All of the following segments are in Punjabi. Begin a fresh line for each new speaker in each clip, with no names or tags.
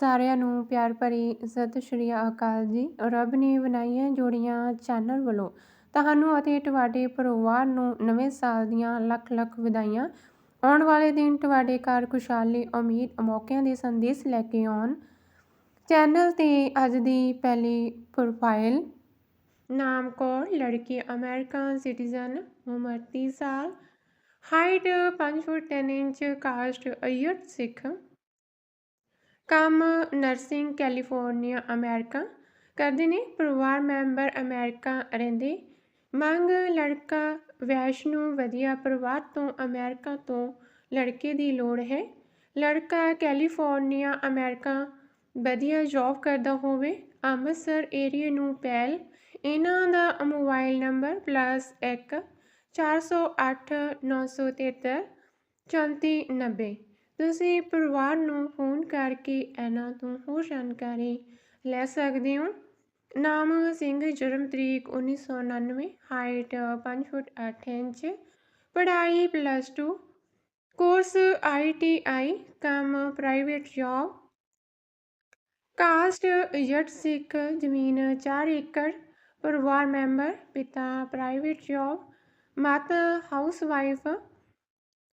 ਸਾਰਿਆਂ ਨੂੰ ਪਿਆਰ ਭਰੀ ਸਤਿ ਸ਼੍ਰੀ ਅਕਾਲ ਜੀ। ਰੱਬ ਨੇ ਬਣਾਈਆਂ ਜੋੜੀਆਂ ਚੈਨਲ ਵੱਲੋਂ ਤੁਹਾਨੂੰ ਅਤੇ ਤੁਹਾਡੇ ਪਰਿਵਾਰ ਨੂੰ ਨਵੇਂ ਸਾਲ ਦੀਆਂ ਲੱਖ ਲੱਖ ਵਧਾਈਆਂ। ਆਉਣ ਵਾਲੇ ਦਿਨ ਤੁਹਾਡੇ ਘਰ ਖੁਸ਼ਹਾਲੀ, ਉਮੀਦ, ਮੌਕਿਆਂ ਦੇ ਸੰਦੇਸ਼ ਲੈ ਕੇ ਆਉਣ। ਚੈਨਲ ਤੇ ਅੱਜ ਦੀ ਪਹਿਲੀ ਪ੍ਰੋਫਾਈਲ ਨਾਮ ਕੌਰ, ਲੜਕੀ, ਅਮਰੀਕਨ ਸਿਟੀਜ਼ਨ, ਉਮਰ 30 ਸਾਲ ਹਾਈਟ 5 ਫੁੱਟ 10 ਇੰਚ ਕਾਸਟ ਅਯਤ ਸਿੱਖ ਕੰਮ ਨਰਸਿੰਗ ਕੈਲੀਫੋਰਨੀਆ, ਅਮਰੀਕਾ ਕਰਦੇ ਨੇ। ਪਰਿਵਾਰ ਮੈਂਬਰ ਅਮਰੀਕਾ ਰਹਿੰਦੇ। ਮੰਗ ਲੜਕਾ ਵੈਸ਼ਨੂ ਵਧੀਆ ਪਰਿਵਾਰ ਤੋਂ ਅਮਰੀਕਾ ਤੋਂ ਲੜਕੇ ਦੀ ਲੋੜ ਹੈ। ਲੜਕਾ ਕੈਲੀਫੋਰਨੀਆ, ਅਮਰੀਕਾ ਵਧੀਆ ਜੌਬ ਕਰਦਾ ਹੋਵੇ, ਅੰਮ੍ਰਿਤਸਰ ਏਰੀਆ ਨੂੰ ਪਹਿਲ ਇਹਨਾਂ ਦਾ ਮੋਬਾਈਲ ਨੰਬਰ +1 408 973 3490 ਤੁਸੀਂ ਪਰਿਵਾਰ ਨੂੰ ਫੋਨ ਕਰਕੇ ਇਹਨਾਂ ਤੋਂ ਹੋਰ ਜਾਣਕਾਰੀ ਲੈ ਸਕਦੇ ਹੋ। ਨਾਮ ਸਿੰਘ, ਜਨਮ ਤਰੀਕ 1999 ਹਾਈਟ 5 ਫੁੱਟ 8 ਇੰਚ, ਪੜ੍ਹਾਈ ਪਲੱਸ 2 ਕੋਰਸ ਆਈਟੀਆਈ ਕੰਮ ਪ੍ਰਾਈਵੇਟ ਜੌਬ ਕਾਸਟ ਜੱਟ ਸਿੱਖ, ਜ਼ਮੀਨ 4 ਏਕੜ, ਪਰਿਵਾਰ ਮੈਂਬਰ ਪਿਤਾ ਪ੍ਰਾਈਵੇਟ ਜੌਬ ਮਾਤਾ ਹਾਊਸ ਵਾਈਫ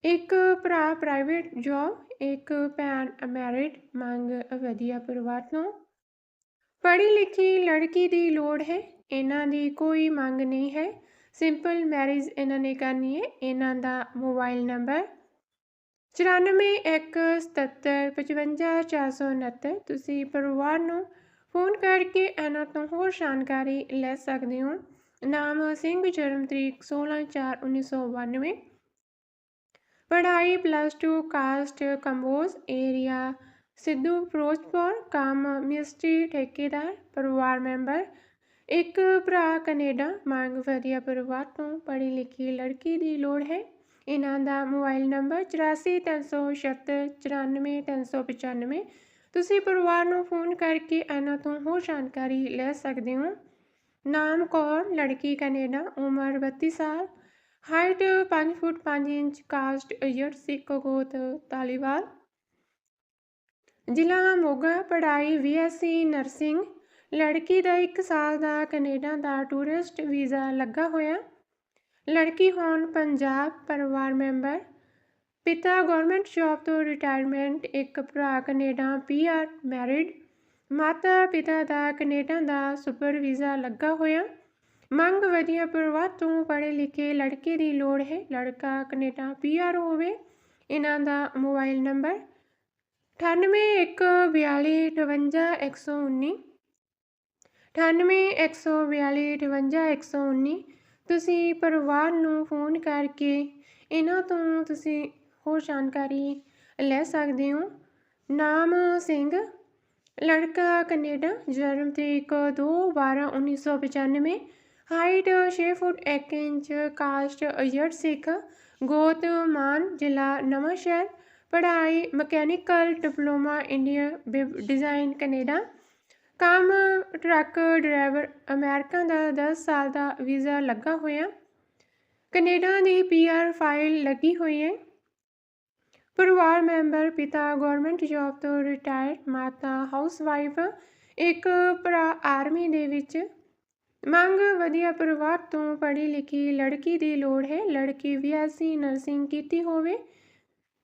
ਇੱਕ ਭਰਾ ਪ੍ਰਾਈਵੇਟ ਜੌਬ ਇੱਕ ਭੈਣ ਅਮੈਰਿਡ ਮੰਗ ਵਧੀਆ ਪਰਿਵਾਰ ਤੋਂ। ਪੜ੍ਹੀ ਲਿਖੀ ਲੜਕੀ ਦੀ ਲੋੜ ਹੈ, ਇਹਨਾਂ ਦੀ ਕੋਈ ਮੰਗ ਨਹੀਂ ਹੈ। ਸਿੰਪਲ ਮੈਰਿਜ ਇਹਨਾਂ ਨੇ ਕਰਨੀ ਹੈ, ਇਹਨਾਂ ਦਾ ਮੋਬਾਈਲ ਨੰਬਰ 9417755469 ਤੁਸੀਂ ਪਰਿਵਾਰ ਨੂੰ ਫੋਨ ਕਰਕੇ ਇਹਨਾਂ ਤੋਂ ਹੋਰ ਜਾਣਕਾਰੀ ਲੈ ਸਕਦੇ ਹੋ। ਨਾਮ ਸਿੰਘ, ਜਨਮ ਤਰੀਕ 16/4/1992 ਪੜ੍ਹਾਈ plus 2 caste Kamboj area Sidhu Firozpur, ਕੰਮ ਮਿਸਟਰੀ ਠੇਕੇਦਾਰ, ਪਰਿਵਾਰ ਮੈਂਬਰ, ਇੱਕ ਭਰਾ ਕੈਨੇਡਾ, ਮੰਗ ਵਧੀਆ ਪਰਿਵਾਰ ਤੋਂ ਪੜ੍ਹੀ ਲਿਖੀ ਲੜਕੀ ਦੀ ਲੋੜ ਹੈ। ਇਹਨਾਂ ਦਾ ਮੋਬਾਈਲ ਨੰਬਰ 8437694395 ਤੁਸੀਂ ਪਰਿਵਾਰ ਨੂੰ ਫੋਨ ਕਰਕੇ ਇਹਨਾਂ ਤੋਂ ਹੋਰ ਜਾਣਕਾਰੀ ਲੈ ਸਕਦੇ ਹੋ। ਨਾਮ ਕੌਰ, ਲੜਕੀ ਕੈਨੇਡਾ, ਉਮਰ 32 ਸਾਲ। ਹਾਈਟ 5 ਫੁੱਟ 5 ਇੰਚ, ਕਾਸਟ ਅਯਰ ਸਿੱਖ ਗੋਤ ਤਾਲੀਵਾਲ ਜ਼ਿਲ੍ਹਾ ਮੋਗਾ, ਪੜ੍ਹਾਈ ਬੀਐਸਸੀ ਨਰਸਿੰਗ। ਲੜਕੀ ਦਾ 1 ਸਾਲ ਦਾ ਕੈਨੇਡਾ ਦਾ ਟੂਰਿਸਟ ਵੀਜ਼ਾ ਲੱਗਾ ਹੋਇਆ। ਲੜਕੀ ਹੋਣ ਪੰਜਾਬ ਪਰਿਵਾਰ ਮੈਂਬਰ। ਪਿਤਾ ਗਵਰਨਮੈਂਟ ਜੌਬ ਤੋਂ ਰਿਟਾਇਰਮੈਂਟ ਇੱਕ ਭਰਾ ਕੈਨੇਡਾ ਪੀਆਰ ਮੈਰਿਡ ਮਾਤਾ ਪਿਤਾ ਦਾ ਕੈਨੇਡਾ ਦਾ ਸੁਪਰ ਵੀਜ਼ਾ ਲੱਗਾ ਹੋਇਆ। ਮੰਗ ਵਧੀਆ ਪਰਿਵਾਰ ਤੋਂ ਪੜ੍ਹੇ ਲਿਖੇ ਲੜਕੇ ਦੀ ਲੋੜ ਹੈ। ਲੜਕਾ ਕੈਨੇਡਾ ਪੀਆਰ ਹੋਵੇ, ਇਹਨਾਂ ਦਾ ਮੋਬਾਈਲ ਨੰਬਰ 9814258119 9814258119 ਤੁਸੀਂ ਪਰਿਵਾਰ ਨੂੰ ਫੋਨ ਕਰਕੇ ਇਹਨਾਂ ਤੋਂ ਤੁਸੀਂ ਹੋਰ ਜਾਣਕਾਰੀ ਲੈ ਸਕਦੇ ਹੋ। ਨਾਮ ਸਿੰਘ, ਲੜਕਾ ਕੈਨੇਡਾ, ਜਨਮ ਤਰੀਕ 2 12 1995 ਹਾਈਟ 6 ਫੁੱਟ 1 ਇੰਚ, ਕਾਸਟ ਅਯਰ ਸਿੱਖ, ਗੋਤ, ਮਾਨ, ਜ਼ਿਲ੍ਹਾ ਨਵਾਂਸ਼ਹਿਰ ਪੜ੍ਹਾਈ, mechanical, diploma India design, Canada. ਕੰਮ, ਟਰੱਕ, ਡਰਾਈਵਰ ਅਮਰੀਕਾ ਦਾ 10 ਸਾਲ ਦਾ ਵੀਜ਼ਾ ਲੱਗਾ ਹੋਇਆ। ਕੈਨੇਡਾ ਦੀ ਪੀਆਰ ਫਾਈਲ ਲੱਗੀ ਹੋਈ ਹੈ। ਪਰਿਵਾਰ ਮੈਂਬਰ, ਪਿਤਾ, ਗਵਰਨਮੈਂਟ ਜੌਬ ਤੋਂ ਰਿਟਾਇਰ ਮਾਤਾ ਹਾਊਸਵਾਈਫ ਇੱਕ ਭਰਾ ਆਰਮੀ ਦੇ ਵਿੱਚ ਮੰਗ ਵਧੀਆ ਪਰਿਵਾਰ ਤੋਂ ਪੜ੍ਹੀ ਲਿਖੀ ਲੜਕੀ ਦੀ ਲੋੜ ਹੈ। ਲੜਕੀ ਬੀਐਸਸੀ ਨਰਸਿੰਗ ਕੀਤੀ ਹੋਵੇ,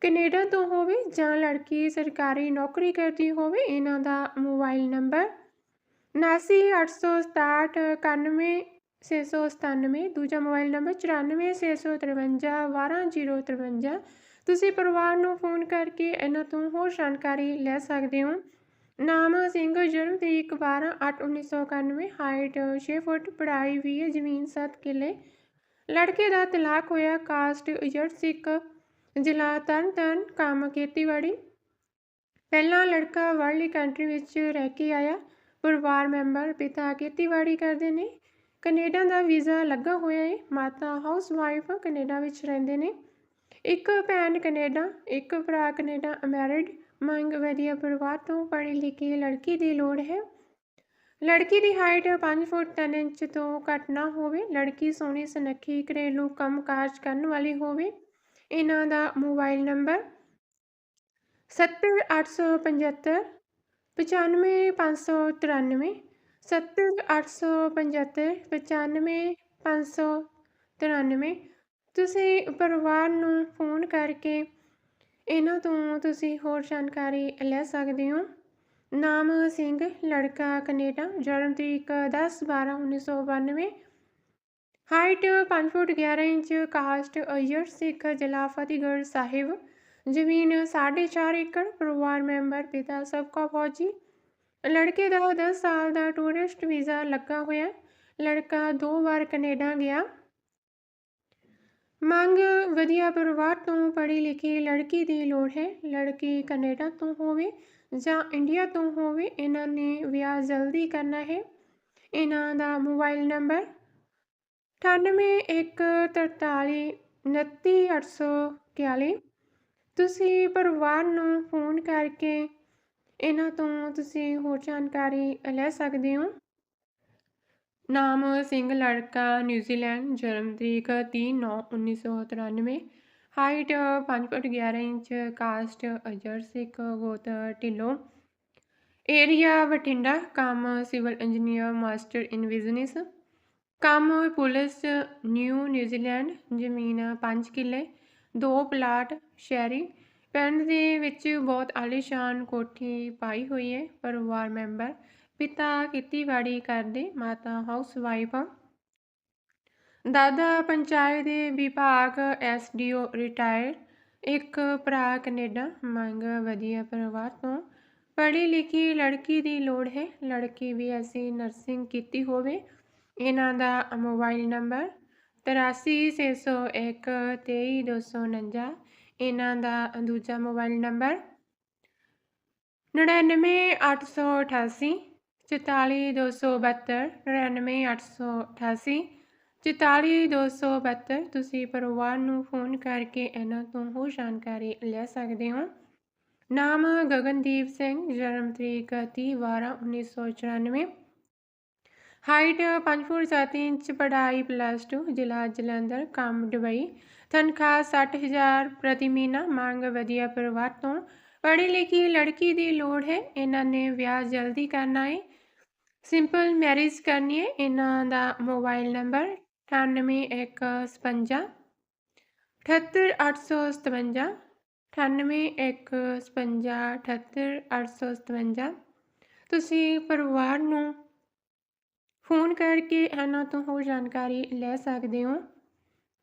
ਕੈਨੇਡਾ ਤੋਂ ਹੋਵੇ ਜਾਂ ਲੜਕੀ ਸਰਕਾਰੀ ਨੌਕਰੀ ਕਰਦੀ ਹੋਵੇ, ਇਹਨਾਂ ਦਾ ਮੋਬਾਈਲ ਨੰਬਰ 7986691697 ਦੂਜਾ ਮੋਬਾਈਲ ਨੰਬਰ 9465512053 ਤੁਸੀਂ ਪਰਿਵਾਰ ਨੂੰ ਫੋਨ ਕਰਕੇ ਇਹਨਾਂ ਤੋਂ ਹੋਰ ਜਾਣਕਾਰੀ ਲੈ ਸਕਦੇ ਹੋ। ਨਾਮ ਸਿੰਘ ਜਨਮ ਤਰੀਕ 12 8 1991 ਹਾਈਟ 6 ਫੁੱਟ ਪੜਾਈ ਵੀ ਜ਼ਮੀਨ 7 ਕਿੱਲੇ। ਲੜਕੇ ਦਾ ਤਲਾਕ ਹੋਇਆ, ਕਾਸਟ ਜੱਟ ਸਿੱਖ ਜ਼ਿਲ੍ਹਾ ਤਰਨਤਾਰਨ ਕੰਮ ਖੇਤੀਬਾੜੀ। ਪਹਿਲਾ ਲੜਕਾ ਵਰਲੀ ਕੰਟਰੀ ਵਿੱਚ ਰਹਿ ਕੇ ਆਇਆ, ਪਰਿਵਾਰ ਮੈਂਬਰ, ਪਿਤਾ ਖੇਤੀਬਾੜੀ ਕਰਦੇ ਨੇ। ਕੈਨੇਡਾ ਦਾ ਵੀਜ਼ਾ ਲੱਗਾ ਹੋਇਆ ਹੈ ਮਾਤਾ ਹਾਊਸ ਵਾਈਫ ਕੈਨੇਡਾ ਵਿੱਚ ਰਹਿੰਦੇ ਨੇ। ਇੱਕ ਭੈਣ ਕੈਨੇਡਾ, ਇੱਕ ਭਰਾ ਕੈਨੇਡਾ, ਅਮੈਰਿਡ। ਮੰਗ ਵਧੀਆ ਪਰਿਵਾਰ ਤੋਂ ਪੜ੍ਹੀ ਲਿਖੀ ਲੜਕੀ ਦੀ ਲੋੜ ਹੈ। ਲੜਕੀ ਦੀ ਹਾਈਟ 5 ਫੁੱਟ 3 ਇੰਚ ਤੋਂ ਘੱਟ ਨਾ ਹੋਵੇ। ਲੜਕੀ ਸੋਹਣੀ, ਸੁਨੱਖੀ, ਘਰੇਲੂ ਕੰਮ-ਕਾਜ ਕਰਨ ਵਾਲੀ ਹੋਵੇ। ਇਹਨਾਂ ਦਾ ਮੋਬਾਈਲ ਨੰਬਰ 70875 95593 70875 95593 ਤੁਸੀਂ ਪਰਿਵਾਰ ਨੂੰ ਫੋਨ ਕਰਕੇ ਇਹਨਾਂ ਤੋਂ ਤੁਸੀਂ ਹੋਰ ਜਾਣਕਾਰੀ ਲੈ ਸਕਦੇ ਹੋ। ਨਾਮ ਸਿੰਘ, ਲੜਕਾ ਕੈਨੇਡਾ, ਜਨਮ ਤਰੀਕ 10 12 1992 ਹਾਈਟ 5 ਫੁੱਟ 11 ਇੰਚ ਕਾਸਟ ਅਯਰ, ਸਿੱਖ ਜ਼ਿਲ੍ਹਾ ਫਤਿਹਗੜ੍ਹ ਸਾਹਿਬ। ਜ਼ਮੀਨ 4.5 ਏਕੜ, ਪਰਿਵਾਰ ਮੈਂਬਰ, ਪਿਤਾ ਸਬਕਾ ਫੌਜੀ। ਲੜਕੇ ਦਾ 10 ਸਾਲ ਦਾ ਟੂਰਿਸਟ ਵੀਜ਼ਾ ਲੱਗਾ ਹੋਇਆ। ਲੜਕਾ ਦੋ ਵਾਰ ਕੈਨੇਡਾ ਗਿਆ। ਮੰਗ ਵਧੀਆ ਪਰਿਵਾਰ ਤੋਂ ਪੜ੍ਹੀ ਲਿਖੀ ਲੜਕੀ ਦੀ ਲੋੜ ਹੈ। ਲੜਕੀ ਕੈਨੇਡਾ ਤੋਂ ਹੋਵੇ ਜਾਂ ਇੰਡੀਆ ਤੋਂ ਹੋਵੇ, ਇਹਨਾਂ ਨੇ ਵਿਆਹ ਜਲਦੀ ਕਰਨਾ ਹੈ। ਇਹਨਾਂ ਦਾ ਮੋਬਾਈਲ ਨੰਬਰ 9814399841 ਤੁਸੀਂ ਪਰਿਵਾਰ ਨੂੰ ਫੋਨ ਕਰਕੇ ਇਹਨਾਂ ਤੋਂ ਤੁਸੀਂ ਹੋਰ ਜਾਣਕਾਰੀ ਲੈ ਸਕਦੇ ਹੋ। ਨਾਮ ਸਿੰਘ ਲੜਕਾ ਨਿਊਜ਼ੀਲੈਂਡ ਜਨਮ ਤਰੀਕ 30/9/1993 ਹਾਈਟ 5 ਫੁੱਟ 11 ਇੰਚ ਕਾਸਟ ਅਜਰ ਸਿੱਖ, ਗੋਤ ਢਿੱਲੋਂ। ਏਰੀਆ ਬਠਿੰਡਾ, ਕੰਮ civil engineer master in business ਕੰਮ ਪੁਲਿਸ ਨਿਊ ਨਿਊਜ਼ੀਲੈਂਡ ਜ਼ਮੀਨ 5 ਕਿੱਲੇ, ਦੋ ਪਲਾਟ, ਸ਼ਹਿਰੀ। ਪਿੰਡ ਦੇ ਵਿੱਚ ਬਹੁਤ ਆਲੀਸ਼ਾਨ ਕੋਠੀ ਪਾਈ ਹੋਈ ਹੈ, ਪਰਿਵਾਰ ਮੈਂਬਰ। ਪਿਤਾ ਖੇਤੀਬਾੜੀ ਕਰਦੇ, ਮਾਤਾ ਹਾਊਸ ਵਾਈਫ ਦਾਦਾ ਪੰਚਾਇਤ ਦੇ ਵਿਭਾਗ ਐਸਡੀਓ ਰਿਟਾਇਰ ਇੱਕ ਭਰਾ ਕੈਨੇਡਾ, ਮੰਗ ਵਧੀਆ ਪਰਿਵਾਰ ਤੋਂ। ਪੜ੍ਹੀ ਲਿਖੀ ਲੜਕੀ ਦੀ ਲੋੜ ਹੈ, ਲੜਕੀ ਵੀ ਅਸੀਂ ਨਰਸਿੰਗ ਕੀਤੀ ਹੋਵੇ। ਇਹਨਾਂ ਦਾ ਮੋਬਾਈਲ ਨੰਬਰ 8361 23249 ਇਹਨਾਂ ਦਾ ਦੂਜਾ ਮੋਬਾਈਲ ਨੰਬਰ 99888 44272 99888 44272 ਤੁਸੀਂ ਪਰਿਵਾਰ ਨੂੰ ਫੋਨ ਕਰਕੇ ਇਹਨਾਂ ਤੋਂ ਹੋਰ ਜਾਣਕਾਰੀ ਲੈ ਸਕਦੇ ਹੋ। ਨਾਮ ਗਗਨਦੀਪ ਸਿੰਘ, ਜਨਮ ਤਰੀਕ 30 12 1994 ਹਾਈਟ 5 ਫੁੱਟ 7 ਇੰਚ, ਪੜ੍ਹਾਈ ਪਲੱਸ 2 ਜ਼ਿਲ੍ਹਾ ਜਲੰਧਰ, ਕੰਮ ਦੁਬਈ। ਤਨਖਾਹ 60000 ਪ੍ਰਤੀ ਮਹੀਨਾ ਮੰਗ ਵਧੀਆ ਪਰਿਵਾਰ ਤੋਂ। ਪੜ੍ਹੀ ਲਿਖੀ ਲੜਕੀ ਦੀ ਲੋੜ ਹੈ, ਇਹਨਾਂ ਨੇ ਵਿਆਹ ਜਲਦੀ ਕਰਨਾ ਹੈ। ਸਿੰਪਲ ਮੈਰਿਜ ਕਰਨੀ ਹੈ ਇਹਨਾਂ ਦਾ ਮੋਬਾਈਲ ਨੰਬਰ 9815 78857 9815 78857 ਤੁਸੀਂ ਪਰਿਵਾਰ ਨੂੰ ਫੋਨ ਕਰਕੇ ਇਹਨਾਂ ਤੋਂ ਹੋਰ ਜਾਣਕਾਰੀ ਲੈ ਸਕਦੇ ਹੋ।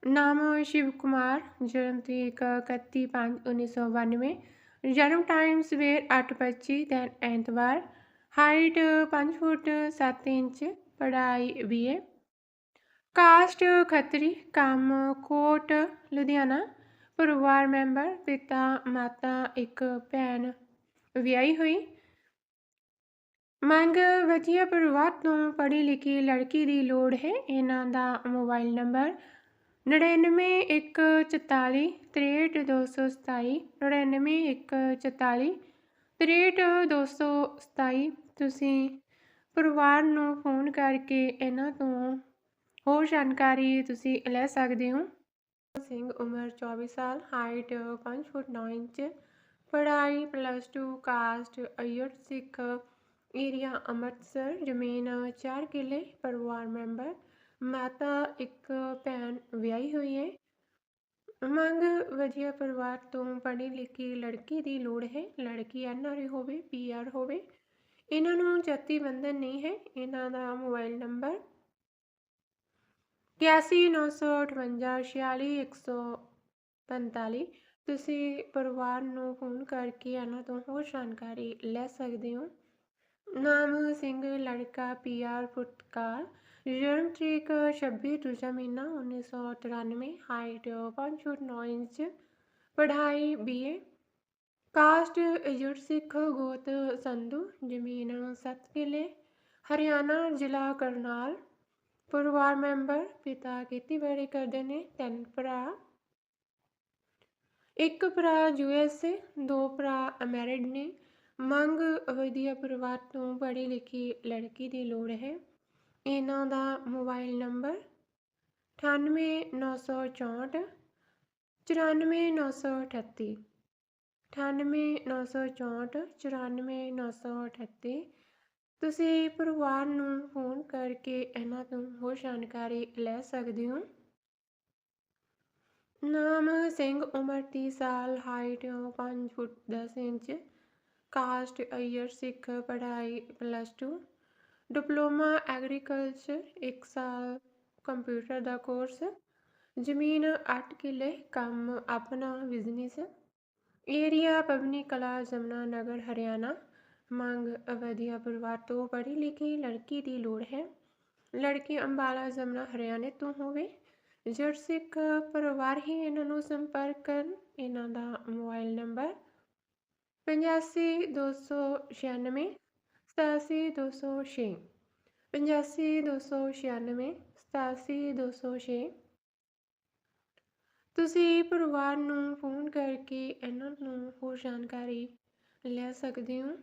ਨਾਮ ਸ਼ਿਵ ਕੁਮਾਰ ਜਨਮ ਤਰੀਕ 31/5/1992 ਜਨਮ ਟਾਈਮ ਸਵੇਰ 8:25 ਦਿਨ ਐਤਵਾਰ ਹਾਈਟ 5 ਫੁੱਟ 7 ਇੰਚ, ਪੜ੍ਹਾਈ ਬੀਏ ਕਾਸਟ ਖੱਤਰੀ, ਕੰਮ ਕੋਟ, ਲੁਧਿਆਣਾ। ਪਰਿਵਾਰ ਮੈਂਬਰ, ਪਿਤਾ, ਮਾਤਾ, ਇੱਕ ਭੈਣ, ਵਿਆਹੀ ਹੋਈ। ਮੰਗ ਵਧੀਆ ਪਰਿਵਾਰ ਤੋਂ ਪੜ੍ਹੀ ਲਿਖੀ ਲੜਕੀ ਦੀ ਲੋੜ ਹੈ। ਇਹਨਾਂ ਦਾ ਮੋਬਾਈਲ ਨੰਬਰ 9914 63227 99144 63227 ਤੁਸੀਂ ਪਰਿਵਾਰ ਨੂੰ ਫੋਨ ਕਰਕੇ ਇਹਨਾਂ ਤੋਂ ਹੋਰ ਜਾਣਕਾਰੀ ਤੁਸੀਂ ਲੈ ਸਕਦੇ ਹੋ? ਸਿੰਘ ਉਮਰ 24 ਸਾਲ ਹਾਈਟ 5 ਫੁੱਟ 9 ਇੰਚ, ਪੜ੍ਹਾਈ ਪਲੱਸ 2 ਕਾਸਟ ਅਯਰ ਸਿੱਖ ਏਰੀਆ ਅੰਮ੍ਰਿਤਸਰ, ਜ਼ਮੀਨ 4 ਕਿੱਲੇ, ਪਰਿਵਾਰ ਮੈਂਬਰ, ਮਾਤਾ ਇੱਕ ਭੈਣ ਵਿਆਹੀ ਹੋਈ ਹੈ। ਮੰਗ, ਵਧੀਆ ਪਰਿਵਾਰ ਤੋਂ ਪੜ੍ਹੀ ਲਿਖੀ ਲੜਕੀ ਦੀ ਲੋੜ ਹੈ। ਲੜਕੀ ਐਨਆਰਏ ਹੋਵੇ ਪੀਆਰ ਹੋਵੇ। ਇਹਨਾਂ ਨੂੰ ਜਾਤੀ ਬੰਧਨ ਨਹੀਂ ਹੈ, ਇਹਨਾਂ ਦਾ ਮੋਬਾਈਲ ਨੰਬਰ 8195464145 ਤੁਸੀਂ ਪਰਿਵਾਰ ਨੂੰ ਫੋਨ ਕਰਕੇ ਇਹਨਾਂ ਤੋਂ ਹੋਰ ਜਾਣਕਾਰੀ ਲੈ ਸਕਦੇ ਹੋ। ਨਾਮ ਸਿੰਘ, ਲੜਕਾ ਪੀਆਰ ਫੁਟਕਾਰ। ਜਨਮ ਤਰੀਕ 26 ਦੂਜਾ ਮਹੀਨਾ 1993 ਹਾਈਟ 5 ਫੁੱਟ 9 ਇੰਚ। ਪੜ੍ਹਾਈ ਬੀਏ ਕਾਸਟ ਅਯੁਰ ਸਿੱਖ ਗੋਤ ਸੰਧੂ, ਜ਼ਮੀਨ 7 ਕਿਲੇ, ਹਰਿਆਣਾ ਜ਼ਿਲ੍ਹਾ ਕਰਨਾਲ। ਪਰਿਵਾਰ ਮੈਂਬਰ, ਪਿਤਾ ਖੇਤੀਬਾੜੀ ਕਰਦੇ ਨੇ, ਤਿੰਨ ਭਰਾ। ਇੱਕ ਭਰਾ ਯੂਐਸਏ ਦੋ ਭਰਾ ਅਮੈਰਿਡ ਨੇ। ਮੰਗ ਵਧੀਆ ਪਰਿਵਾਰ ਤੋਂ ਪੜ੍ਹੀ ਲਿਖੀ ਲੜਕੀ ਦੀ ਲੋੜ ਹੈ। ਇਹਨਾਂ ਦਾ ਮੋਬਾਈਲ ਨੰਬਰ 98964 94938 98964 94938 ਤੁਸੀਂ ਪਰਿਵਾਰ ਨੂੰ ਫੋਨ ਕਰਕੇ ਇਹਨਾਂ ਤੋਂ ਹੋਰ ਜਾਣਕਾਰੀ ਲੈ ਸਕਦੇ ਹੋ? ਨਾਮ ਸਿੰਘ, ਉਮਰ 30 ਸਾਲ ਹਾਈਟ 5 ਫੁੱਟ 10 ਇੰਚ ਕਾਸਟ ਅਈਅਰ ਸਿੱਖ, ਪੜ੍ਹਾਈ ਪਲੱਸ 2 ਡਿਪਲੋਮਾ ਐਗਰੀਕਲਚਰ 1 ਸਾਲ ਕੰਪਿਊਟਰ ਦਾ ਕੋਰਸ ਜ਼ਮੀਨ 8 ਕਿੱਲੇ, ਕੰਮ ਆਪਣਾ ਬਿਜ਼ਨਸ ਏਰੀਆ ਪਬਨੀ ਕਲਾ ਜਮਨਾ ਨਗਰ ਹਰਿਆਣਾ ਮੰਗ ਵਧੀਆ ਪਰਿਵਾਰ ਤੋਂ ਪੜ੍ਹੀ ਲਿਖੀ ਲੜਕੀ ਦੀ ਲੋੜ ਹੈ ਲੜਕੀ ਅੰਬਾਲਾ ਜਮਨਾ ਹਰਿਆਣੇ ਤੋਂ ਹੋਵੇ ਜੜ ਸਿੱਖ ਪਰਿਵਾਰ ਹੀ ਇਹਨਾਂ ਨੂੰ ਸੰਪਰਕ ਕਰਨ ਇਹਨਾਂ ਦਾ ਮੋਬਾਈਲ ਨੰਬਰ 8526 87206 8526 87206 ਤੁਸੀਂ ਪਰਿਵਾਰ ਨੂੰ ਫੋਨ ਕਰਕੇ ਇਹਨਾਂ ਨੂੰ ਹੋਰ ਜਾਣਕਾਰੀ ਲੈ ਸਕਦੇ ਹੋ?